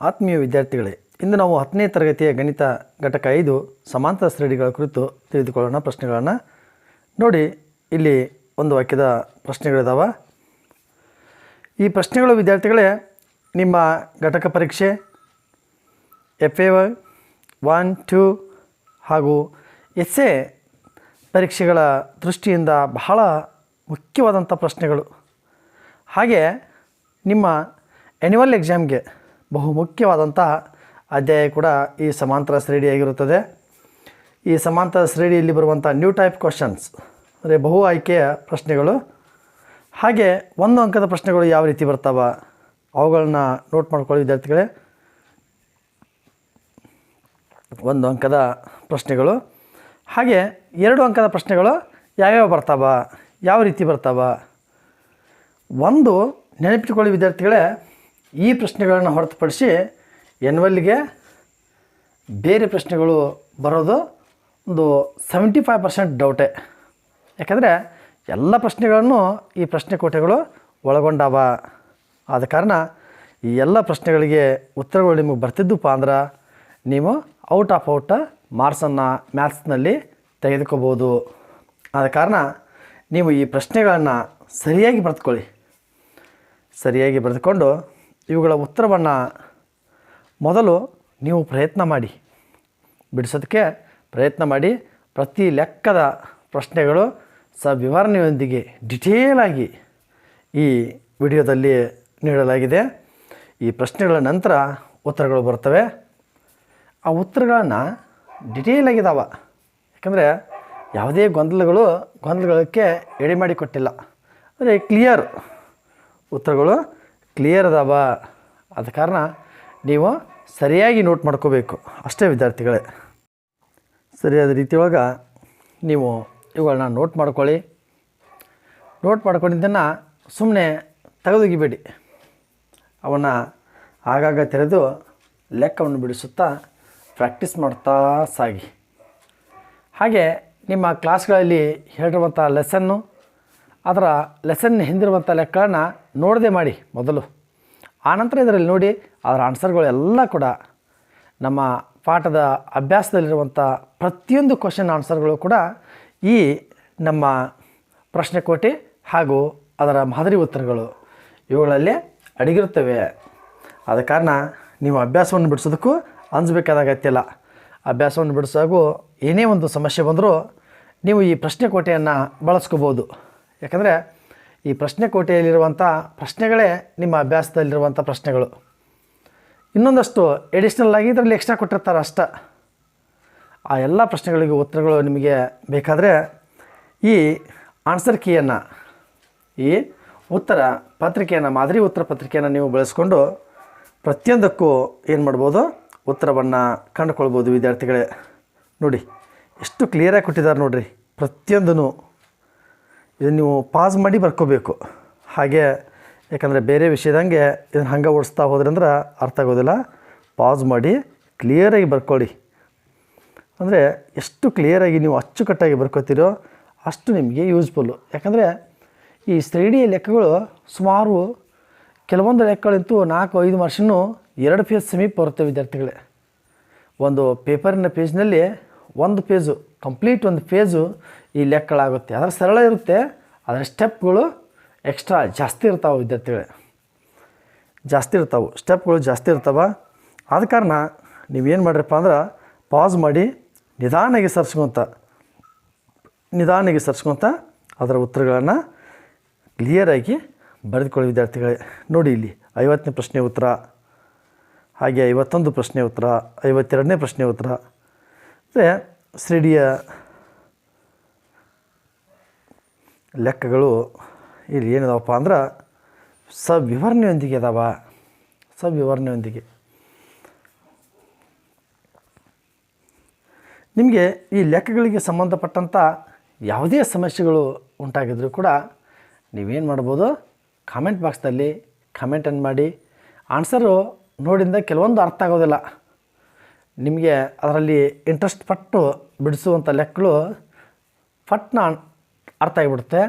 ಆತ್ಮೀಯ ವಿದ್ಯಾರ್ಥಿಗಳೇ, ಇಂದು ನಾವು ಹತ್ತನೇ ತರಗತಿಯ ಗಣಿತ ಘಟಕ ಐದು, ಸಮಾಂತರ ಶ್ರೇಣಿಗಳ ಕುರಿತು ತಿಳಿದುಕೊಳ್ಳೋಣ ಪ್ರಶ್ನೆಗಳನ್ನು. ನೋಡಿ, ಇಲ್ಲಿ ಒಂದು ವಾಕ್ಯದ ಪ್ರಶ್ನೆಗಳಿದಾವೆ. ಈ ಪ್ರಶ್ನೆಗಳು ವಿದ್ಯಾರ್ಥಿಗಳೇ, ನಿಮ್ಮ ಘಟಕ ಪರೀಕ್ಷೆ ಎಫ್ ಎ ಒನ್ ಟೂ ಹಾಗೂ ಎಸ್ ಎ ಪರೀಕ್ಷೆಗಳ ದೃಷ್ಟಿಯಿಂದ ಬಹಳ ಮುಖ್ಯವಾದಂಥ ಪ್ರಶ್ನೆಗಳು. ಹಾಗೆ ನಿಮ್ಮ ಆ್ಯನ್ಯುವಲ್ ಎಕ್ಸಾಮ್ಗೆ ಬಹು ಮುಖ್ಯವಾದಂಥ ಅಧ್ಯಾಯ ಕೂಡ ಈ ಸಮಾಂತರ ಶ್ರೇಣಿಯಾಗಿರುತ್ತದೆ. ಈ ಸಮಾಂತರ ಶ್ರೇಣಿಯಲ್ಲಿ ಬರುವಂಥ ನ್ಯೂ ಟೈಪ್ ಕ್ವಶನ್ಸ್ ಅಂದರೆ ಬಹು ಆಯ್ಕೆಯ ಪ್ರಶ್ನೆಗಳು. ಹಾಗೆ ಒಂದು ಅಂಕದ ಪ್ರಶ್ನೆಗಳು ಯಾವ ರೀತಿ ಬರ್ತಾವ ಅವುಗಳನ್ನ ನೋಟ್ ಮಾಡ್ಕೊಳ್ಳಿ ವಿದ್ಯಾರ್ಥಿಗಳೇ. ಒಂದು ಅಂಕದ ಪ್ರಶ್ನೆಗಳು. ಹಾಗೆ ಎರಡು ಅಂಕದ ಪ್ರಶ್ನೆಗಳು ಯಾವ್ಯಾವ ಬರ್ತಾವ, ಯಾವ ರೀತಿ ಬರ್ತಾವ. ಒಂದು ನೆನಪಿಟ್ಕೊಳ್ಳಿ ವಿದ್ಯಾರ್ಥಿಗಳೇ ಈ ಪ್ರಶ್ನೆಗಳನ್ನು ಹೊರತುಪಡಿಸಿ ಎನ್ವಲ್ಗೆ ಬೇರೆ ಪ್ರಶ್ನೆಗಳು ಬರೋದು ಒಂದು ಸೆವೆಂಟಿ ಫೈವ್ ಪರ್ಸೆಂಟ್ ಡೌಟೇ ಯಾಕಂದರೆ ಎಲ್ಲ ಪ್ರಶ್ನೆಗಳನ್ನು ಈ ಪ್ರಶ್ನೆ ಕೋಟೆಗಳು ಒಳಗೊಂಡವ. ಆದ ಕಾರಣ ಈ ಎಲ್ಲ ಪ್ರಶ್ನೆಗಳಿಗೆ ಉತ್ತರಗಳು ನಿಮಗೆ ಬರ್ತಿದ್ದಪ್ಪ ಅಂದ್ರೆ ನೀವು ಔಟ್ ಆಫ್ ಔಟ್ ಮಾರ್ಕ್ಸನ್ನು ಮ್ಯಾಥ್ಸ್ನಲ್ಲಿ ತೆಗೆದುಕೋಬೋದು. ಆದ ಕಾರಣ ನೀವು ಈ ಪ್ರಶ್ನೆಗಳನ್ನು ಸರಿಯಾಗಿ ಬರೆದುಕೊಳ್ಳಿ. ಸರಿಯಾಗಿ ಬರೆದುಕೊಂಡು ಇವುಗಳ ಉತ್ತರವನ್ನು ಮೊದಲು ನೀವು ಪ್ರಯತ್ನ ಮಾಡಿ. ಬಿಡಿಸೋದಕ್ಕೆ ಪ್ರಯತ್ನ ಮಾಡಿ. ಪ್ರತಿ ಲೆಕ್ಕದ ಪ್ರಶ್ನೆಗಳು ಸವಿವರಣೆಯೊಂದಿಗೆ ಡಿಟೇಲಾಗಿ ಈ ವಿಡಿಯೋದಲ್ಲಿ ನೀಡಲಾಗಿದೆ. ಈ ಪ್ರಶ್ನೆಗಳ ನಂತರ ಉತ್ತರಗಳು ಬರ್ತವೆ ಆ ಉತ್ತರಗಳನ್ನು ಡಿಟೇಲಾಗಿದ್ದಾವ ಯಾಕಂದರೆ ಯಾವುದೇ ಗೊಂದಲಗಳು ಗೊಂದಲಗಳಕ್ಕೆ ಎಡೆ ಮಾಡಿಕೊಟ್ಟಿಲ್ಲ ಅಂದರೆ ಕ್ಲಿಯರ್ ಉತ್ತರಗಳು. ಕ್ಲಿಯರ್ ಅದಾವ. ಅದ ಕಾರಣ ನೀವು ಸರಿಯಾಗಿ ನೋಟ್ ಮಾಡ್ಕೋಬೇಕು. ಅಷ್ಟೇ ವಿದ್ಯಾರ್ಥಿಗಳೇ. ಸರಿಯಾದ ರೀತಿಯೊಳಗೆ ನೀವು ಇವುಗಳನ್ನ ನೋಟ್ ಮಾಡ್ಕೊಳ್ಳಿ. ನೋಟ್ ಮಾಡ್ಕೊಂಡಿದ್ದನ್ನು ಸುಮ್ಮನೆ ತೆಗೆದೊಗಿಬೇಡಿ. ಅವನ್ನು ಆಗಾಗ ತೆರೆದು ಲೆಕ್ಕವನ್ನು ಬಿಡಿಸುತ್ತಾ ಪ್ರಾಕ್ಟೀಸ್ ಮಾಡ್ತಾ ಸಾಗಿ. ಹಾಗೆ ನಿಮ್ಮ ಕ್ಲಾಸ್ಗಳಲ್ಲಿ ಹೇಳಿರುವಂಥ ಲೆಸನ್ನು ಅದರ ಲೆಸನ್ ಹಿಂದಿರುವಂಥ ಲೆಕ್ಕಗಳನ್ನ ನೋಡದೆ ಮಾಡಿ ಮೊದಲು. ಆನಂತರ ಇದರಲ್ಲಿ ನೋಡಿ ಅದರ ಆನ್ಸರ್ಗಳೆಲ್ಲ ಕೂಡ ನಮ್ಮ ಪಾಠದ ಅಭ್ಯಾಸದಲ್ಲಿರುವಂಥ ಪ್ರತಿಯೊಂದು ಕ್ವಶನ್ ಆನ್ಸರ್ಗಳು ಕೂಡ ಈ ನಮ್ಮ ಪ್ರಶ್ನೆ ಕೋಟೆ ಹಾಗೂ ಅದರ ಮಾದರಿ ಉತ್ತರಗಳು. ಇವುಗಳಲ್ಲಿ ಅಡಗಿರುತ್ತವೆ. ಆದ ಕಾರಣ ನೀವು ಅಭ್ಯಾಸವನ್ನು ಬಿಡಿಸೋದಕ್ಕೂ ಅಂಜಬೇಕಾದ ಅಗತ್ಯ ಅಭ್ಯಾಸವನ್ನು ಬಿಡಿಸಾಗೂ ಏನೇ ಒಂದು ಸಮಸ್ಯೆ ಬಂದರೂ ನೀವು ಈ ಪ್ರಶ್ನೆ ಕೋಟೆಯನ್ನು ಬಳಸ್ಕೋಬೋದು. ಯಾಕಂದರೆ ಈ ಪ್ರಶ್ನೆ ಕೋಟೆಯಲ್ಲಿರುವಂಥ ಪ್ರಶ್ನೆಗಳೇ ನಿಮ್ಮ ಅಭ್ಯಾಸದಲ್ಲಿರುವಂಥ ಪ್ರಶ್ನೆಗಳು. ಇನ್ನೊಂದಷ್ಟು ಎಡಿಷ್ನಲ್ ಆಗಿ ಇದರಲ್ಲಿ ಎಕ್ಸ್ಟ್ರಾ ಕೊಟ್ಟಿರ್ತಾರೆ ಅಷ್ಟ. ಆ ಎಲ್ಲ ಪ್ರಶ್ನೆಗಳಿಗೆ ಉತ್ತರಗಳು ನಿಮಗೆ ಬೇಕಾದರೆ ಈ ಆನ್ಸರ್ ಕೀಯನ್ನು ಈ ಉತ್ತರ ಪತ್ರಿಕೆಯನ್ನು, ಮಾದರಿ ಉತ್ತರ ಪತ್ರಿಕೆಯನ್ನು ನೀವು ಬಳಸ್ಕೊಂಡು ಪ್ರತಿಯೊಂದಕ್ಕೂ ಏನು ಮಾಡ್ಬೋದು? ಉತ್ತರವನ್ನು ಕಂಡುಕೊಳ್ಬೋದು, ವಿದ್ಯಾರ್ಥಿಗಳೇ. ನೋಡಿ, ಎಷ್ಟು ಕ್ಲಿಯರಾಗಿ ಕೊಟ್ಟಿದ್ದಾರೆ ನೋಡಿರಿ. ಪ್ರತಿಯೊಂದೂ ಇದನ್ನು ನೀವು ಪಾಸ್ ಮಾಡಿ ಬರ್ಕೋಬೇಕು. ಹಾಗೆ, ಯಾಕಂದರೆ ಬೇರೆ ವಿಷಯದಂಗೆ ಇದನ್ನು ಹಂಗೆ ಓಡಿಸ್ತಾ ಹೋದ್ರೆ ಅಂದ್ರೆ ಅರ್ಥ ಆಗೋದಿಲ್ಲ. ಪಾಸ್ ಮಾಡಿ ಕ್ಲಿಯರಾಗಿ ಬರ್ಕೊಳ್ಳಿ. ಅಂದರೆ ಎಷ್ಟು ಕ್ಲಿಯರಾಗಿ ನೀವು ಅಚ್ಚುಕಟ್ಟಾಗಿ ಬರ್ಕೋತೀರೋ ಅಷ್ಟು ನಿಮಗೆ ಯೂಸ್ಫುಲ್ಲು ಯಾಕಂದರೆ ಈ ಶ್ರೇಣಿಯ ಲೆಕ್ಕಗಳು ಸುಮಾರು ಕೆಲವೊಂದು ಲೆಕ್ಕಗಳಂತೂ ನಾಲ್ಕು, ಐದು ವರ್ಷನೂ ಎರಡು ಪೇಜ್ ಸಮೀಪ ಬರುತ್ತೆ ವಿದ್ಯಾರ್ಥಿಗಳೇ. ಒಂದು ಪೇಪರಿನ ಪೇಜ್ನಲ್ಲಿ ಒಂದು ಪೇಜು ಕಂಪ್ಲೀಟ್ ಒಂದು ಪೇಜು ಈ ಲೆಕ್ಕಗಳಾಗುತ್ತೆ. ಅದರ ಸರಳ ಇರುತ್ತೆ. ಅದರ ಸ್ಟೆಪ್ಗಳು ಎಕ್ಸ್ಟ್ರಾ ಜಾಸ್ತಿ ಇರ್ತಾವೆ ವಿದ್ಯಾರ್ಥಿಗಳೇ. ಜಾಸ್ತಿ ಇರ್ತಾವೆ. ಸ್ಟೆಪ್ಗಳು ಜಾಸ್ತಿ ಇರ್ತಾವೆ. ಆದ ಕಾರಣ ನೀವೇನು ಮಾಡಿರಪ್ಪ ಅಂದ್ರೆ ಪಾಸ್ ಮಾಡಿ ನಿಧಾನಾಗಿ ಸರ್ಸ್ಕೊತ ನಿಧಾನಾಗಿ ಸರ್ಸ್ಕೊತ ಅದರ ಉತ್ತರಗಳನ್ನು ಕ್ಲಿಯರಾಗಿ ಬರೆದುಕೊಳ್ಳಿ ವಿದ್ಯಾರ್ಥಿಗಳೇ. ನೋಡಿ ಇಲ್ಲಿ ಐವತ್ತನೇ ಪ್ರಶ್ನೆ ಉತ್ತರ, ಹಾಗೆ ಐವತ್ತೊಂದು ಪ್ರಶ್ನೆ ಉತ್ತರ, ಐವತ್ತೆರಡನೇ ಪ್ರಶ್ನೆ ಉತ್ತರ. ಅಂದರೆ ಶ್ರೇಣಿಯ ಲೆಕ್ಕಗಳು ಇಲ್ಲಿ ಏನಿದಾವಪ್ಪ ಅಂದ್ರೆ ಸವಿವರಣೆಯೊಂದಿಗೆ ಅದಾವ. ಸವಿವರಣೆಯೊಂದಿಗೆ. ನಿಮಗೆ ಈ ಲೆಕ್ಕಗಳಿಗೆ ಸಂಬಂಧಪಟ್ಟಂಥ ಯಾವುದೇ ಸಮಸ್ಯೆಗಳು ಉಂಟಾಗಿದ್ದರೂ ಕೂಡ ನೀವೇನು ಮಾಡ್ಬೋದು? ಕಾಮೆಂಟ್ ಬಾಕ್ಸ್ನಲ್ಲಿ ಕಮೆಂಟನ್ನು ಮಾಡಿ. ಆನ್ಸರು ನೋಡಿಂದ ಕೆಲವೊಂದು ಅರ್ಥ ಆಗೋದಿಲ್ಲ. ನಿಮಗೆ ಅದರಲ್ಲಿ ಇಂಟ್ರೆಸ್ಟ್ ಪಟ್ಟು ಬಿಡಿಸುವಂಥ ಲೆಕ್ಕಗಳು ಫಟ್ನ ಅರ್ಥ ಆಗಿಬಿಡುತ್ತೆ.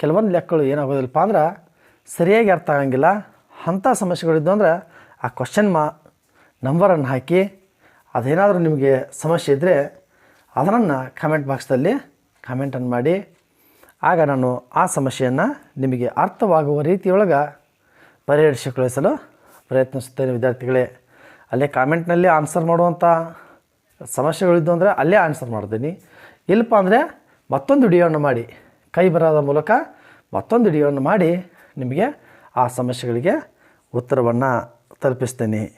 ಕೆಲವೊಂದು ಲೆಕ್ಕಗಳು ಏನಾಗೋದಿಲ್ಲಪ್ಪ ಅಂದ್ರೆ ಸರಿಯಾಗಿ ಅರ್ಥ ಆಗಂಗಿಲ್ಲ. ಅಂಥ ಸಮಸ್ಯೆಗಳಿದ್ದು ಅಂದ್ರೆ ಆ ಕ್ವಶನ್ ಮಾ ನಂಬರನ್ನು ಹಾಕಿ ಅದೇನಾದರೂ ನಿಮಗೆ ಸಮಸ್ಯೆ ಇದ್ದರೆ ಅದನ್ನು ಕಮೆಂಟ್ ಬಾಕ್ಸ್ದಲ್ಲಿ ಕಮೆಂಟನ್ನು ಮಾಡಿ. ಆಗ ನಾನು ಆ ಸಮಸ್ಯೆಯನ್ನು ನಿಮಗೆ ಅರ್ಥವಾಗುವ ರೀತಿಯೊಳಗೆ ಪರಿಹರಿಸಿ ಕಳಿಸಲು ಪ್ರಯತ್ನಿಸುತ್ತೇನೆ ವಿದ್ಯಾರ್ಥಿಗಳೇ. ಅಲ್ಲೇ ಕಾಮೆಂಟ್ನಲ್ಲಿ ಆನ್ಸರ್ ಮಾಡುವಂಥ ಸಮಸ್ಯೆಗಳಿದ್ದು ಅಂದರೆ ಅಲ್ಲೇ ಆನ್ಸರ್ ಮಾಡ್ತೀನಿ. ಇಲ್ಲಪ್ಪ ಅಂದರೆ ಮತ್ತೊಂದು ವಿಡಿಯೋವನ್ನು ಮಾಡಿ. ಕೈ ಬರೋದ ಮೂಲಕ ಮತ್ತೊಂದು ವಿಡಿಯೋವನ್ನು ಮಾಡಿ ನಿಮಗೆ ಆ ಸಮಸ್ಯೆಗಳಿಗೆ ಉತ್ತರವನ್ನು ತಲುಪಿಸ್ತೇನೆ.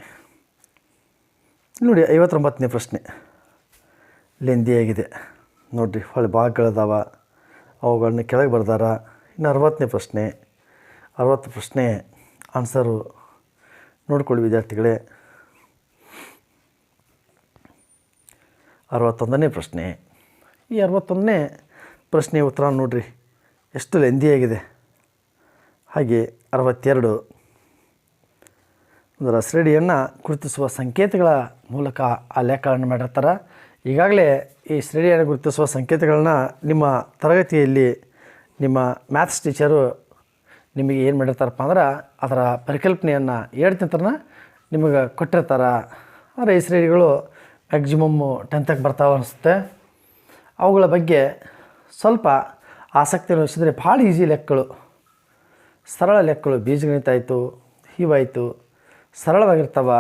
ನೋಡಿ, ಐವತ್ತೊಂಬತ್ತನೇ ಪ್ರಶ್ನೆ. ಲೆಂದಿಯಾಗಿದೆ ನೋಡಿರಿ, ಹೊಳೆ ಭಾಗಗಳಿದಾವ ಅವುಗಳನ್ನ ಕೆಳಗೆ ಬರ್ದಾರ. ಇನ್ನು ಅರವತ್ತನೇ ಪ್ರಶ್ನೆ. ಅರವತ್ತು ಪ್ರಶ್ನೆ ಆನ್ಸರು ನೋಡ್ಕೊಳ್ಳಿ ವಿದ್ಯಾರ್ಥಿಗಳೇ. ಅರವತ್ತೊಂದನೇ ಪ್ರಶ್ನೆ. ಈ ಅರವತ್ತೊಂದನೇ ಪ್ರಶ್ನೆ ಉತ್ತರ ನೋಡ್ರಿ. ಎಷ್ಟು ಲೆಂದಿಯಾಗಿದೆ? ಹಾಗೆ ಅರವತ್ತೆರಡು. ಒಂದು ಶ್ರೇಣಿಯನ್ನು ಗುರುತಿಸುವ ಸಂಕೇತಗಳ ಮೂಲಕ ಆ ಲೆಕ್ಕಗಳನ್ನು ಮಾಡಿರ್ತಾರೆ. ಈಗಾಗಲೇ ಈ ಶ್ರೇಣಿಯನ್ನು ಗುರುತಿಸುವ ಸಂಕೇತಗಳನ್ನ ನಿಮ್ಮ ತರಗತಿಯಲ್ಲಿ ನಿಮ್ಮ ಮ್ಯಾಥ್ಸ್ ಟೀಚರು ನಿಮಗೆ ಏನು ಮಾಡಿರ್ತಾರಪ್ಪ ಅಂದ್ರೆ ಅದರ ಪರಿಕಲ್ಪನೆಯನ್ನು ಹೇಳ್ತಿಂತ್ರನ ನಿಮಗೆ ಕೊಟ್ಟಿರ್ತಾರೆ. ಆದರೆ ಈ ಶ್ರೇಣಿಗಳು ಮ್ಯಾಕ್ಸಿಮಮ್ಮು ಟೆಂತಕ್ಕೆ ಬರ್ತಾವೆ ಅನಿಸುತ್ತೆ. ಅವುಗಳ ಬಗ್ಗೆ ಸ್ವಲ್ಪ ಆಸಕ್ತಿ ವಹಿಸಿದರೆ ಭಾಳ ಈಸಿ ಲೆಕ್ಕಗಳು ಸರಳ ಲೆಕ್ಕಗಳು ಬೀಜಗಣಿತ ಆಯಿತು ಹೀವಾಯಿತು ಸರಳವಾಗಿರ್ತಾವ.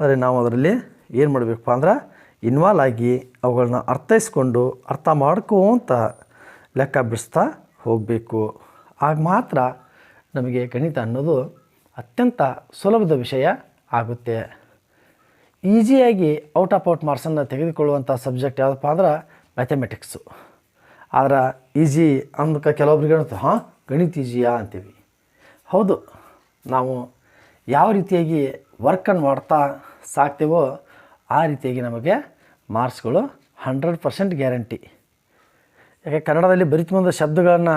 ಆದರೆ ನಾವು ಅದರಲ್ಲಿ ಏನು ಮಾಡಬೇಕಪ್ಪ ಅಂದ್ರೆ ಇನ್ವಾಲ್ವ್ ಆಗಿ ಅವುಗಳನ್ನ ಅರ್ಥೈಸ್ಕೊಂಡು ಅರ್ಥ ಮಾಡ್ಕೋಂತ ಲೆಕ್ಕ ಬಿಡಿಸ್ತಾ ಹೋಗಬೇಕು. ಆಗ ಮಾತ್ರ ನಮಗೆ ಗಣಿತ ಅನ್ನೋದು ಅತ್ಯಂತ ಸುಲಭದ ವಿಷಯ ಆಗುತ್ತೆ. ಈಸಿಯಾಗಿ ಔಟ್ ಆಫ್ ಔಟ್ ಮಾರ್ಕ್ಸನ್ನು ತೆಗೆದುಕೊಳ್ಳುವಂಥ ಸಬ್ಜೆಕ್ಟ್ ಯಾವುದಪ್ಪ ಅಂದ್ರೆ ಮ್ಯಾಥಮೆಟಿಕ್ಸು. ಆದ್ರೆ ಈಸಿ ಅಂದಕ್ಕೆ ಕೆಲವೊಬ್ರಿಗೆ ಅನ್ಸುತ್ತೆ ಹಾಂ, ಗಣಿತ ಈಜಿಯಾ ಅಂತೀವಿ. ಹೌದು, ನಾವು ಯಾವ ರೀತಿಯಾಗಿ ವರ್ಕನ್ನು ಮಾಡ್ತಾ ಸಾಕ್ತೇವೋ ಆ ರೀತಿಯಾಗಿ ನಮಗೆ ಮಾರ್ಕ್ಸ್ಗಳು ಹಂಡ್ರೆಡ್ ಪರ್ಸೆಂಟ್ ಗ್ಯಾರಂಟಿ. ಯಾಕೆ, ಕನ್ನಡದಲ್ಲಿ ಬರಿತ ಮುಂದೆ ಶಬ್ದಗಳನ್ನು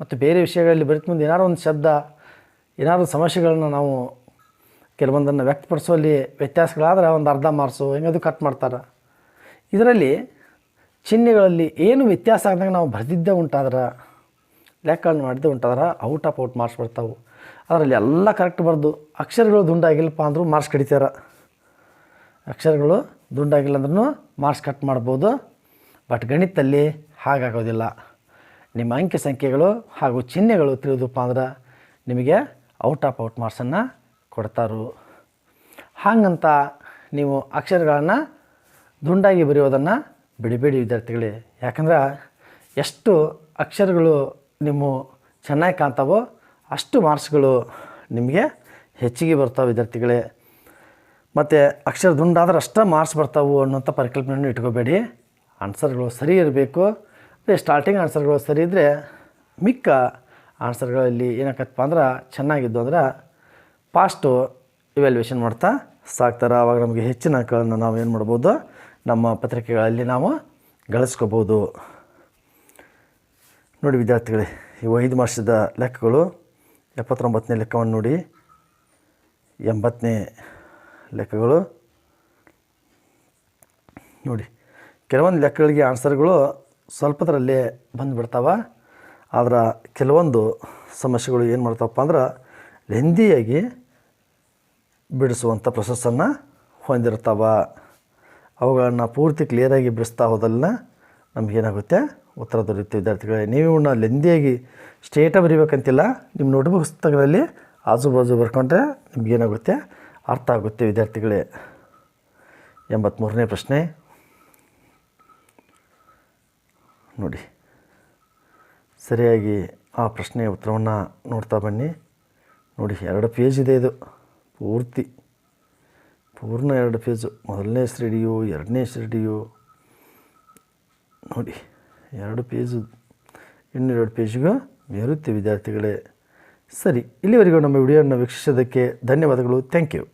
ಮತ್ತು ಬೇರೆ ವಿಷಯಗಳಲ್ಲಿ ಬರಿತ ಮುಂದೆ ಏನಾದ್ರು ಒಂದು ಶಬ್ದ, ಏನಾದರೂ ಸಮಸ್ಯೆಗಳನ್ನ ನಾವು ಕೆಲವೊಂದನ್ನು ವ್ಯಕ್ತಪಡಿಸುವಲ್ಲಿ ವ್ಯತ್ಯಾಸಗಳಾದರೆ ಒಂದು ಅರ್ಧ ಮಾರ್ಸು ಹೆಂಗದು ಕಟ್ ಮಾಡ್ತಾರೆ. ಇದರಲ್ಲಿ ಚಿಹ್ನೆಗಳಲ್ಲಿ ಏನು ವ್ಯತ್ಯಾಸ ಆದಾಗ ನಾವು ಬರೆದಿದ್ದೇ ಉಂಟಾದ್ರೆ, ಲೆಕ್ಕಗಳನ್ನು ಮಾಡಿದ್ದೆ ಉಂಟಾದ್ರೆ ಔಟ್ ಆಫ್ ಔಟ್ ಮಾರ್ಕ್ಸ್ ಬರ್ತಾವೆ. ಅದರಲ್ಲಿ ಎಲ್ಲ ಕರೆಕ್ಟ್ ಬರೆದು ಅಕ್ಷರಗಳು ದುಂಡಾಗಿಲ್ಲಪ್ಪ ಅಂದರೂ ಮಾರ್ಕ್ಸ್ ಕಡಿತಾರೆ. ಅಕ್ಷರಗಳು ದುಂಡಾಗಿಲ್ಲ ಅಂದ್ರೂ ಮಾರ್ಕ್ಸ್ ಕಟ್ ಮಾಡ್ಬೋದು. ಬಟ್ ಗಣಿತದಲ್ಲಿ ಹಾಗಾಗೋದಿಲ್ಲ. ನಿಮ್ಮ ಅಂಕಿ ಸಂಖ್ಯೆಗಳು ಹಾಗೂ ಚಿಹ್ನೆಗಳು ತಿಳಿದಪ್ಪ ಅಂದ್ರೆ ನಿಮಗೆ ಔಟ್ ಆಫ್ ಔಟ್ ಮಾರ್ಕ್ಸನ್ನು ಕೊಡ್ತಾರು? ಹಾಗಂತ ನೀವು ಅಕ್ಷರಗಳನ್ನು ದುಂಡಾಗಿ ಬರೆಯೋದನ್ನು ಬಿಡಬೇಡಿ ವಿದ್ಯಾರ್ಥಿಗಳೇ. ಯಾಕಂದ್ರೆ ಎಷ್ಟು ಅಕ್ಷರಗಳು ನಿಮ್ಮ ಚೆನ್ನಾಗಿ ಕಾಣ್ತಾವೋ ಅಷ್ಟು ಮಾರ್ಕ್ಸ್ಗಳು ನಿಮಗೆ ಹೆಚ್ಚಿಗೆ ಬರ್ತಾವೆ ವಿದ್ಯಾರ್ಥಿಗಳೇ. ಮತ್ತು ಅಕ್ಷರ ದುಂಡಾದ್ರೆ ಅಷ್ಟೇ ಮಾರ್ಕ್ಸ್ ಬರ್ತಾವೆ ಅನ್ನೋಂಥ ಪರಿಕಲ್ಪನೆಯನ್ನು ಇಟ್ಕೋಬೇಡಿ. ಆನ್ಸರ್ಗಳು ಸರಿ ಇರಬೇಕು. ಅದೇ ಸ್ಟಾರ್ಟಿಂಗ್ ಆನ್ಸರ್ಗಳು ಸರಿ ಇದ್ದರೆ ಮಿಕ್ಕ ಆನ್ಸರ್ಗಳಲ್ಲಿ ಏನಾಕತ್ತಪ್ಪ ಅಂದ್ರೆ ಚೆನ್ನಾಗಿದ್ದು ಅಂದ್ರೆ ಫಾಸ್ಟು ಇವ್ಯಾಲ್ಯೂಯೇಷನ್ ಮಾಡ್ತಾ ಸಾಕ್ತಾರೆ. ಆವಾಗ ನಮಗೆ ಹೆಚ್ಚಿನ ಅಂಕಗಳನ್ನು ನಾವು ಏನು ಮಾಡ್ಬೋದು? ನಮ್ಮ ಪತ್ರಿಕೆಗಳಲ್ಲಿ ನಾವು ಗಳಿಸ್ಕೋಬೋದು. ನೋಡಿ ವಿದ್ಯಾರ್ಥಿಗಳೇ, ಇವು ಐದು ವರ್ಷದ ಲೆಕ್ಕಗಳು. ಎಪ್ಪತ್ತೊಂಬತ್ತನೇ ಲೆಕ್ಕವನ್ನು ನೋಡಿ. ಎಂಬತ್ತನೇ ಲೆಕ್ಕಗಳು. ನೋಡಿ, ಕೆಲವೊಂದು ಲೆಕ್ಕಗಳಿಗೆ ಆನ್ಸರ್ಗಳು ಸ್ವಲ್ಪದರಲ್ಲೇ ಬಂದುಬಿಡ್ತಾವೆ. ಆದ್ರೆ ಕೆಲವೊಂದು ಸಮಸ್ಯೆಗಳು ಏನು ಮಾಡ್ತಾವಪ್ಪ ಅಂದ್ರೆ ಲೆಂದಿಯಾಗಿ ಬಿಡಿಸುವಂಥ ಪ್ರೊಸೆಸ್ಸನ್ನು ಹೊಂದಿರ್ತಾವೆ. ಅವುಗಳನ್ನು ಪೂರ್ತಿ ಕ್ಲಿಯರಾಗಿ ಬಿಡಿಸ್ತಾ ಹೋದಲ್ಲ ನಮಗೇನಾಗುತ್ತೆ ಉತ್ತರ ದೊರೆಯುತ್ತೆ. ವಿದ್ಯಾರ್ಥಿಗಳೇ, ನೀವು ಇವನ್ನ ಲೆಂದಿಯಾಗಿ ಸ್ಟೇಟಾಗಿ ಬರೀಬೇಕಂತಿಲ್ಲ. ನಿಮ್ಮ ನೋಟ್ಬುಕ್ ಪುಸ್ತಕದಲ್ಲಿ ಆಜು ಬಾಜು ಬರ್ಕೊಂಡ್ರೆ ನಿಮಗೇನಾಗುತ್ತೆ ಅರ್ಥ ಆಗುತ್ತೆ ವಿದ್ಯಾರ್ಥಿಗಳೇ. ಎಂಬತ್ತ್ಮೂರನೇ ಪ್ರಶ್ನೆ. ನೋಡಿ. ಸರಿಯಾಗಿ ಆ ಪ್ರಶ್ನೆಯ ಉತ್ತರವನ್ನು ನೋಡ್ತಾ ಬನ್ನಿ. ನೋಡಿ, ಎರಡು ಪೇಜ್ ಇದೆ ಇದು. ಪೂರ್ತಿ. ಪೂರ್ಣ ಎರಡು ಪೇಜು. ಮೊದಲನೇ ಶ್ರೇಣಿಯು ಎರಡನೇ ಶ್ರೇಣಿಯು ನೋಡಿ, ಎರಡು ಪೇಜು. ಇನ್ನೆರಡು ಪೇಜಿಗೂ ಮೇರುತ್ತೆ ವಿದ್ಯಾರ್ಥಿಗಳೇ. ಸರಿ, ಇಲ್ಲಿವರೆಗೂ ನಮ್ಮ ವಿಡಿಯೋನ ವೀಕ್ಷಿಸೋದಕ್ಕೆ ಧನ್ಯವಾದಗಳು. Thank you